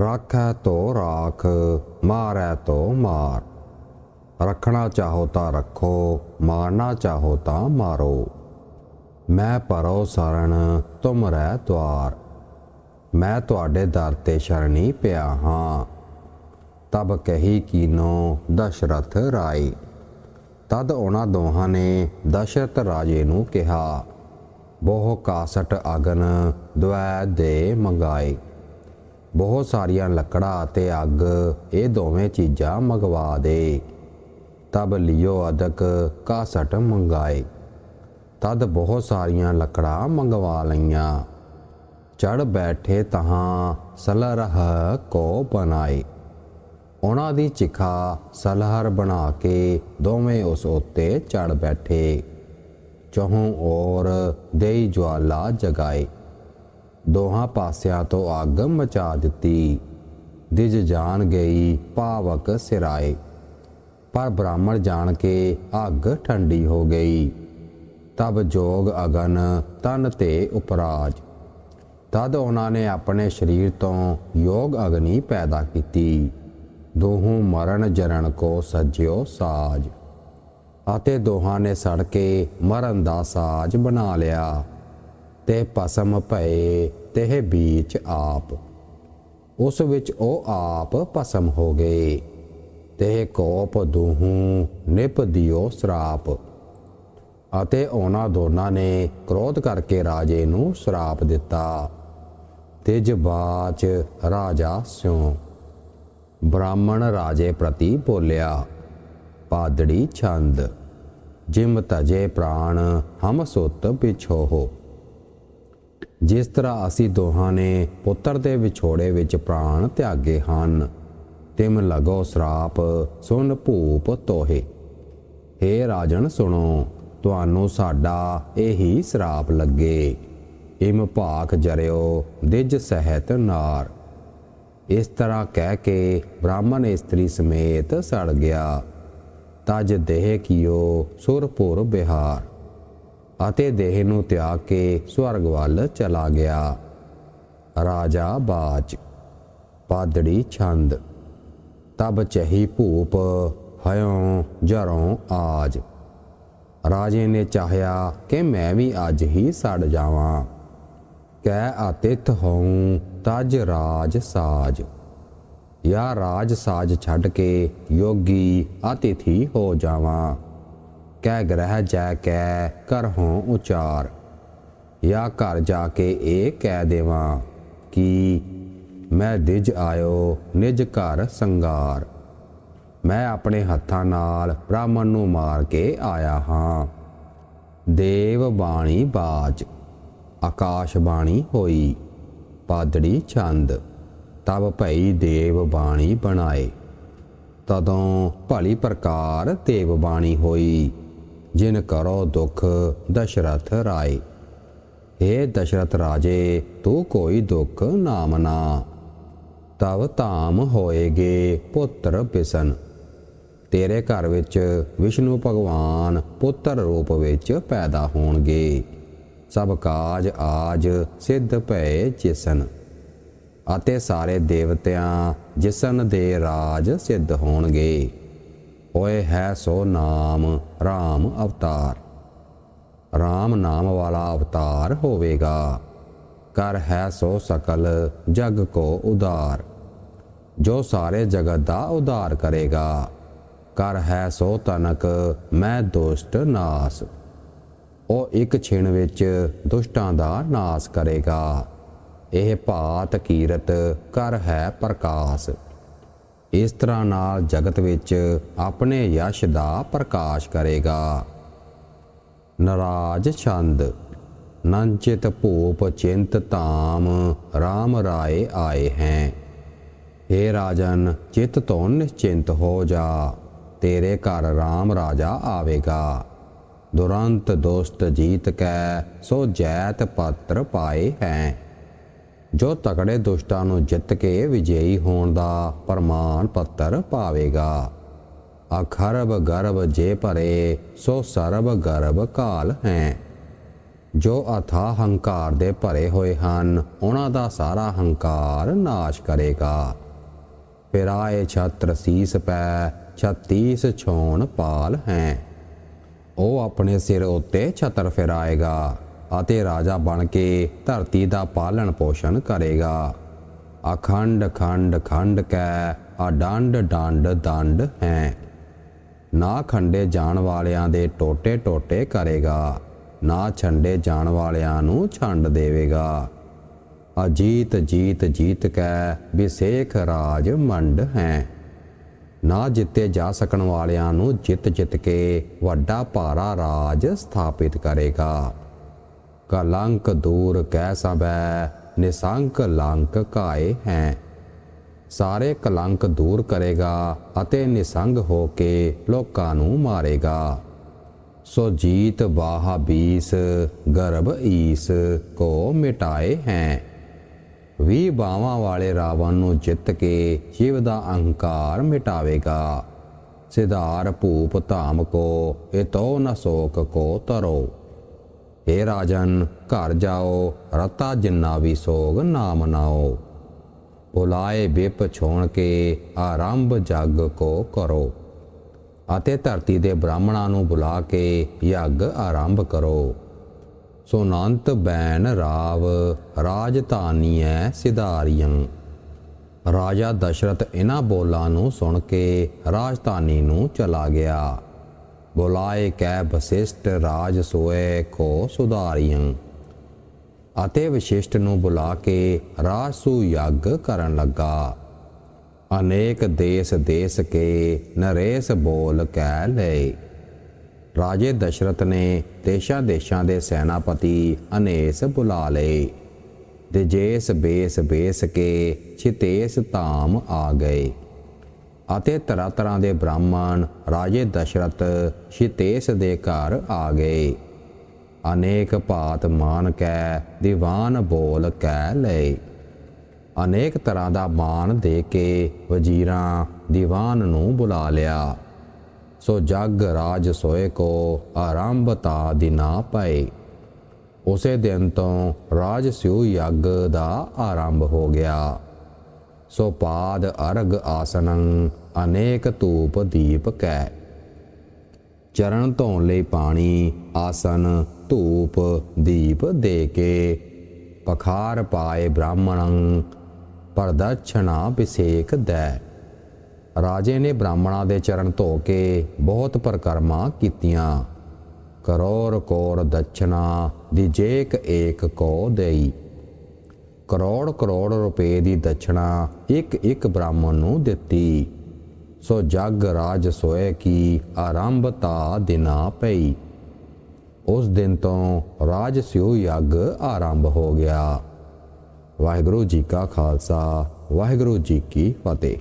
ਰਾਖੈ ਤੋ ਰਾਖ, ਮਾਰੈ ਤੋ ਮਾਰ। ਰੱਖਣਾ ਚਾਹੋ ਤਾਂ ਰੱਖੋ, ਮਾਰਨਾ ਚਾਹੋ ਤਾਂ ਮਾਰੋ। ਮੈਂ ਪਰੋ ਸਰਣ ਤੁਮ ਰਹਿ ਦਵਾਰ ਮੈਂ ਤੁਹਾਡੇ ਦਰ ਤੇ ਸ਼ਰਣੀ ਪਿਆ ਹਾਂ। ਤਬ ਕਹੀ ਕੀਨੋ, ਦਸ਼ਰਥ ਰਾਏ। ਤਦ ਉਹਨਾਂ ਦੋਹਾਂ ਨੇ ਦਸ਼ਰਥ ਰਾਜੇ ਨੂੰ ਕਿਹਾ, ਬਹੁ ਕਾਸਟ ਅਗਨ, ਦਵੈ ਦੇ ਮੰਗਾਏ। ਬਹੁਤ ਸਾਰੀਆਂ ਲੱਕੜਾਂ ਅਤੇ ਅੱਗ, ਇਹ ਦੋਵੇਂ ਚੀਜ਼ਾਂ ਮੰਗਵਾ ਦੇ। ਤਬ ਲਿਓ ਅਦਕ ਕਾਸਟ ਮੰਗਾਏ। ਤਦ ਬਹੁਤ ਸਾਰੀਆਂ ਲੱਕੜਾਂ ਮੰਗਵਾ ਲਈਆਂ। ਚੜ ਬੈਠੇ ਤਹਾਂ ਸਲਰਹ ਕੋ ਬਣਾਏ। ਉਹਨਾਂ ਦੀ ਚਿਖਾ ਸਲਹਰ ਬਣਾ ਕੇ ਦੋਵੇਂ ਉਸ ਉੱਤੇ ਚੜ ਬੈਠੇ। ਚਹੋਂ ਔਰ ਦੇਈ ਜਵਾਲਾ ਜਗਾਏ। ਦੋਹਾਂ ਪਾਸਿਆਂ ਤੋਂ ਅੱਗ ਮਚਾ ਦਿੱਤੀ। ਦਿਜ ਜਾਣ ਗਈ ਪਾਵਕ ਸਿਰਾਏ। ਪਰ ਬ੍ਰਾਹਮਣ ਜਾਣ ਕੇ ਅੱਗ ਠੰਡੀ ਹੋ ਗਈ। ਤਬ ਜੋਗ ਅਗਨ ਤਨ ਤੇ ਉਪਰਾਜ। ਤਦ ਉਹਨਾਂ ਨੇ ਆਪਣੇ ਸਰੀਰ ਤੋਂ ਯੋਗ ਅਗਨੀ ਪੈਦਾ ਕੀਤੀ। ਦੋਹੋਂ ਮਰਨ ਜਰਨ ਕੋ ਸਜਿਓ ਸਾਜ। ਅਤੇ ਦੋਹਾਂ ਨੇ ਸੜ ਕੇ ਮਰਨ ਦਾ ਸਾਜ ਬਣਾ ਲਿਆ। ਤੇ ਪਸਮ ਭਏ ਤੇ ਵਿੱਚ ਆਪ। ਉਸ ਵਿੱਚ ਉਹ ਆਪ ਭਸਮ ਹੋ ਗਏ। ਤੇ ਕੋਪ ਦੂਹੂ ਨਿਪ ਦਿਓ ਸਰਾਪ। ਅਤੇ ਉਹਨਾਂ ਦੋਨਾਂ ਨੇ ਕ੍ਰੋਧ ਕਰਕੇ ਰਾਜੇ ਨੂੰ ਸਰਾਪ ਦਿੱਤਾ। ਤਿਜ ਬਾਚ ਰਾਜਾ ਸਿਉ। ਬ੍ਰਾਹਮਣ ਰਾਜੇ ਪ੍ਰਤੀ ਬੋਲਿਆ ਪਾਦੜੀ ਛੰਦ, ਜਿਮ ਤਜੇ ਪ੍ਰਾਣ ਹਮ ਸੁਤ ਪਿਛੋਹ। ਜਿਸ ਤਰ੍ਹਾਂ ਅਸੀਂ ਦੋਹਾਂ ਨੇ ਪੁੱਤਰ ਦੇ ਵਿਛੋੜੇ ਵਿੱਚ ਪ੍ਰਾਣ ਤਿਆਗੇ ਹਨ, ਤਿਮ ਲਗੋ ਸਰਾਪ, ਸੁਨ ਭੂਪ ਤੋਹੇ। ਹੇ ਰਾਜਨ, ਸੁਣੋ, ਤੁਹਾਨੂੰ ਸਾਡਾ ਇਹੀ ਸਰਾਪ ਲੱਗੇ। ਇਮ ਭਾਖ ਜਰਿਓ ਦਿਜ ਸਹਿਤ ਨਾਰ। ਇਸ ਤਰ੍ਹਾਂ ਕਹਿ ਕੇ ਬ੍ਰਾਹਮਣ ਇਸਤਰੀ ਸਮੇਤ ਸੜ ਗਿਆ। ਤਜ ਦੇਹ ਕੀਓ, ਸੁਰਪੁਰ ਬਿਹਾਰ। ਅਤੇ ਦੇਹ ਨੂੰ ਤਿਆਗ ਕੇ ਸਵਰਗ ਵੱਲ ਚਲਾ ਗਿਆ। ਰਾਜਾ ਬਾਜ ਪਾਦੜੀ ਛੰਦ, ਤਬ ਚਹੀ ਭੂਪ, ਹਯੋਂ ਜਰੋਂ ਆਜ। ਰਾਜੇ ਨੇ ਚਾਹਿਆ ਕਿ ਮੈਂ ਵੀ ਅੱਜ ਹੀ ਸੜ ਜਾਵਾਂ। ਕਹਿ ਆਤਿਤ ਹੋਂ ਤਜ ਰਾਜ ਸਾਜ। ਯਾ ਰਾਜ ਸਾਜ ਛੱਡ ਕੇ ਯੋਗੀ ਅਤਿਥੀ ਹੋ ਜਾਵਾਂ। ਕਹਿ ਗ੍ਰਹਿ ਜੈ ਕੈ ਕਰਹੋਂ ਉਚਾਰ। ਜਾਂ ਘਰ ਜਾ ਕੇ ਇਹ ਕਹਿ ਦੇਵਾਂ ਕਿ ਮੈਂ ਦਿਜ ਆਇਓ, ਨਿਜ ਘਰ ਸੰਗਾਰ। ਮੈਂ ਆਪਣੇ ਹੱਥਾਂ ਨਾਲ ਬ੍ਰਾਹਮਣ ਨੂੰ ਮਾਰ ਕੇ ਆਇਆ ਹਾਂ। ਦੇਵ ਬਾਣੀ ਬਾਜ, ਆਕਾਸ਼ ਬਾਣੀ ਹੋਈ ਪਾਦੜੀ ਛੰਦ। ਤਬ ਭਈ ਦੇਵ ਬਾਣੀ ਬਣਾਏ। ਤਦੋਂ ਭਲੀ ਪ੍ਰਕਾਰ ਦੇਵ ਬਾਣੀ ਹੋਈ। ਜਿਨ ਕਰੋ ਦੁਖ ਦਸ਼ਰਥ ਰਾਏ। ਏ ਦਸ਼ਰਥ ਰਾਜੇ, ਤੂੰ ਕੋਈ ਦੁਖ ਨਾ। ਮਨਾ ਤਵ ਧਾਮ ਹੋਏਗੇ ਪੁੱਤਰ ਬਿਸਨ ਤੇਰੇ ਘਰ ਵਿੱਚ ਵਿਸ਼ਨੂੰ ਭਗਵਾਨ ਪੁੱਤਰ ਰੂਪ ਵਿੱਚ ਪੈਦਾ ਹੋਣਗੇ। ਸਭ ਕਾਜ ਆਜ ਸਿੱਧ ਭਏ ਜਿਸਨ ਅਤੇ ਸਾਰੇ ਦੇਵਤਿਆਂ ਜਿਸਨ ਦੇ ਰਾਜ ਸਿੱਧ ਹੋਣਗੇ। ਓਏ ਹੈ ਸੋ ਨਾਮ RAM ਅਵਤਾਰ। RAM ਨਾਮ ਵਾਲਾ ਅਵਤਾਰ ਹੋਵੇਗਾ। ਕਰ ਹੈ ਸੋ ਸਕਲ ਜਗ ਕੋ ਉਦਾਰ ਜੋ ਸਾਰੇ ਜਗਤ ਦਾ ਉਦਾਰ ਕਰੇਗਾ। ਕਰ ਹੈ ਸੋ ਤਨਕ ਮੈਂ ਦੁਸ਼ਟ ਨਾਸ। ਉਹ ਇੱਕ ਛਿਣ ਵਿੱਚ ਦੁਸ਼ਟਾਂ ਦਾ ਨਾਸ ਕਰੇਗਾ। ਇਹ ਭਾਤ ਕੀਰਤ ਕਰ ਹੈ ਪ੍ਰਕਾਸ਼। ਇਸ ਤਰ੍ਹਾਂ ਨਾਲ ਜਗਤ ਵਿੱਚ ਆਪਣੇ ਯਸ਼ ਦਾ ਪ੍ਰਕਾਸ਼ ਕਰੇਗਾ। ਨਰਾਜ ਛੰਦ, ਨੰਚਿਤ ਭੂਪ ਚਿੰਤ ਧਾਮ RAM ਰਾਏ ਆਏ ਹੈ। हे ਰਾਜਨ, ਚਿਤ ਤੋਂ ਨਿਸ਼ਚਿੰਤ ਹੋ ਜਾ। ਤੇਰੇ ਘਰ RAM ਰਾਜਾ ਆਵੇਗਾ। ਦੁਰੰਤ ਦੋਸਤ ਜੀਤ ਕੈ, ਸੋ ਜੈਤ ਪੱਤਰ ਪਾਏ ਹੈ। ਜੋ ਤਕੜੇ ਦੁਸ਼ਟਾਂ ਨੂੰ ਜਿੱਤ ਕੇ ਵਿਜੇਈ ਹੋਣ ਦਾ ਪ੍ਰਮਾਣ ਪੱਤਰ ਪਾਵੇਗਾ। ਅਖਰਬ ਗਰਭ ਜੇ ਭਰੇ, ਸੋ ਸਰਬ ਗਰਭ ਕਾਲ ਹੈ। ਜੋ ਅਥਾ ਹੰਕਾਰ ਦੇ ਭਰੇ ਹੋਏ ਹਨ, ਉਹਨਾਂ ਦਾ ਸਾਰਾ ਹੰਕਾਰ ਨਾਸ਼ ਕਰੇਗਾ। ਫਿਰ ਆਏ ਛਤਰ ਸੀਸ ਪੈ, ਛਤੀਸ ਛੋਣ ਪਾਲ ਹੈ। ਉਹ ਆਪਣੇ ਸਿਰ ਉੱਤੇ ਛਤਰ ਫਿਰਾਏਗਾ। ਅਤੇ ਰਾਜਾ ਬਣ ਕੇ ਧਰਤੀ ਦਾ ਪਾਲਣ ਪੋਸ਼ਣ ਕਰੇਗਾ। ਅਖੰਡ, ਖੰਡ ਖੰਡ ਕੈ ਅਡੰਡ ਡੰਡ ਦੰਡ ਹੈ। ਨਾ ਖੰਡੇ ਜਾਣ ਵਾਲਿਆਂ ਦੇ ਟੋਟੇ ਟੋਟੇ ਕਰੇਗਾ, ਨਾ ਛੰਡੇ ਜਾਣ ਵਾਲਿਆਂ ਨੂੰ ਛੰਡ ਦੇਵੇਗਾ। ਅਜੀਤ, ਜੀਤ ਜੀਤ ਕੈ ਵਿਸੇਖ ਰਾਜ ਮੰਡ ਹੈ। ਨਾ ਜਿੱਤੇ ਜਾ ਸਕਣ ਵਾਲਿਆਂ ਨੂੰ ਜਿੱਤ ਜਿੱਤ ਕੇ ਵੱਡਾ ਭਾਰਾ ਰਾਜ ਸਥਾਪਿਤ ਕਰੇਗਾ। ਕਲੰਕ ਦੂਰ ਕੈ ਸਬੈ ਨਿਸੰਕ ਲੰਕ ਕਾਏ ਹੈ। ਸਾਰੇ ਕਲੰਕ ਦੂਰ ਕਰੇਗਾ ਅਤੇ ਨਿਸੰਗ ਹੋ ਕੇ ਲੋਕਾਂ ਨੂੰ ਮਾਰੇਗਾ। ਸੋ ਜੀਤ ਬਾਹਾ ਬੀਸ, ਗਰਭ ਈਸ ਕੋ ਮਿਟਾਏ ਹੈ। ਵੀ ਬਾਵਾਂ ਵਾਲੇ ਰਾਵਣ ਨੂੰ ਜਿੱਤ ਕੇ ਸ਼ਿਵ ਦਾ ਅਹੰਕਾਰ ਮਿਟਾਵੇਗਾ। ਸਿਧਾਰ ਭੂਪ ਧਾਮ ਕੋ, ਇਤੋ ਨ ਕੋ ਤਰੋ। ਏ ਰਾਜਨ, ਘਰ ਜਾਓ, ਰਤਾ ਜਿੰਨਾ ਵੀ ਸੋਗ ਨਾ ਮਨਾਓ ਬੁਲਾਏ ਬਿਪ ਛੋਣ ਕੇ, ਆਰੰਭ ਜਗ ਕੋ ਕਰੋ। ਅਤੇ ਧਰਤੀ ਦੇ ਬ੍ਰਾਹਮਣਾਂ ਨੂੰ ਬੁਲਾ ਕੇ ਯੱਗ ਆਰੰਭ ਕਰੋ। ਸੁਨੰਤ ਬੈਨ ਰਾਵ ਰਾਜਧਾਨੀਐ ਸਿਧਾਰੀਆਂ ਰਾਜਾ ਦਸ਼ਰਥ ਇਹਨਾਂ ਬੋਲਾਂ ਨੂੰ ਸੁਣ ਕੇ ਰਾਜਧਾਨੀ ਨੂੰ ਚਲਾ ਗਿਆ। ਬੁਲਾਏ ਕੈ ਵਸਿਸ਼ਟ ਰਾਜ ਸੋਏ ਕੋ ਸੁਧਾਰੀਆਂ। ਅਤੇ ਵਿਸ਼ਿਸ਼ਟ ਨੂੰ ਬੁਲਾ ਕੇ ਰਾਸੂ ਯੱਗ ਕਰਨ ਲੱਗਾ। ਅਨੇਕ ਦੇਸ ਦੇਸ ਕੇ ਨਰੇਸ ਬੋਲ ਕਹਿ ਲਏ। ਰਾਜੇ ਦਸ਼ਰਥ ਨੇ ਦੇਸ਼ਾਂ ਦੇਸ਼ਾਂ ਦੇ ਸੈਨਾਪਤੀ ਅਨੇਸ ਬੁਲਾ ਲਏ। ਦਿਜੇਸ ਬੇਸ ਬੇਸ ਕੇ ਛਿਤੇਸ ਧਾਮ ਆ ਗਏ। ਅਤੇ ਤਰ੍ਹਾਂ ਤਰ੍ਹਾਂ ਦੇ ਬ੍ਰਾਹਮਣ ਰਾਜੇ ਦਸ਼ਰਥ ਛਿਤੇਸ ਦੇ ਘਰ ਆ ਗਏ। ਅਨੇਕ ਭਾਤ ਮਾਨ ਕੈ, ਦੀਵਾਨ ਬੋਲ ਕਹਿ ਲਏ ਅਨੇਕ ਤਰ੍ਹਾਂ ਦਾ ਮਾਨ ਦੇ ਕੇ ਵਜ਼ੀਰਾਂ ਦੀਵਾਨ ਨੂੰ ਬੁਲਾ ਲਿਆ। ਸੋ ਜਗ ਰਾਜ ਸੋਏ ਕੋ ਆਰੰਭਤਾ ਦਿਨਾ ਪਏ। ਉਸੇ ਦਿਨ ਤੋਂ ਰਾਜ ਸਿਉ ਯੱਗ ਦਾ ਆਰੰਭ ਹੋ ਗਿਆ। ਸੋ ਪਾਦ ਅਰਗ ਆਸਨੰ, ਅਨੇਕ ਧੂਪ ਦੀਪ ਕੈ। ਚਰਨ ਧੋਣ ਲਈ ਪਾਣੀ, ਆਸਨ, ਧੂਪ, ਦੀਪ ਦੇ ਕੇ। ਪਖਾਰ ਪਾਏ ਬ੍ਰਾਹਮਣੰ ਪ੍ਰਦਛਣਾ ਬਿਸ਼ੇਕ ਦੈ। ਰਾਜੇ ਨੇ ਬ੍ਰਾਹਮਣਾਂ ਦੇ ਚਰਨ ਧੋ ਕੇ ਬਹੁਤ ਪ੍ਰਕਰਮਾਂ ਕੀਤੀਆਂ। ਕਰੋੜ ਕੋਰ ਦਛਣਾ ਦਿਜੇਕ ਏਕ ਕੋ ਦੇਈ। ਕਰੋੜ ਕਰੋੜ ਰੁਪਏ ਦੀ ਦਛਣਾ ਇੱਕ ਇੱਕ ਬ੍ਰਾਹਮਣ ਨੂੰ ਦਿੱਤੀ। ਸੋ ਜਗ ਰਾਜ ਸੋਏ ਕੀ ਆਰੰਭਤਾ ਦਿਨਾ ਪਈ। ਉਸ ਦਿਨ ਤੋਂ ਰਾਜ ਸਿਉ ਯੱਗ ਆਰੰਭ ਹੋ ਗਿਆ। ਵਾਹਿਗੁਰੂ ਜੀ ਕਾ ਖਾਲਸਾ, ਵਾਹਿਗੁਰੂ ਜੀ ਕੀ ਫਤਿਹ।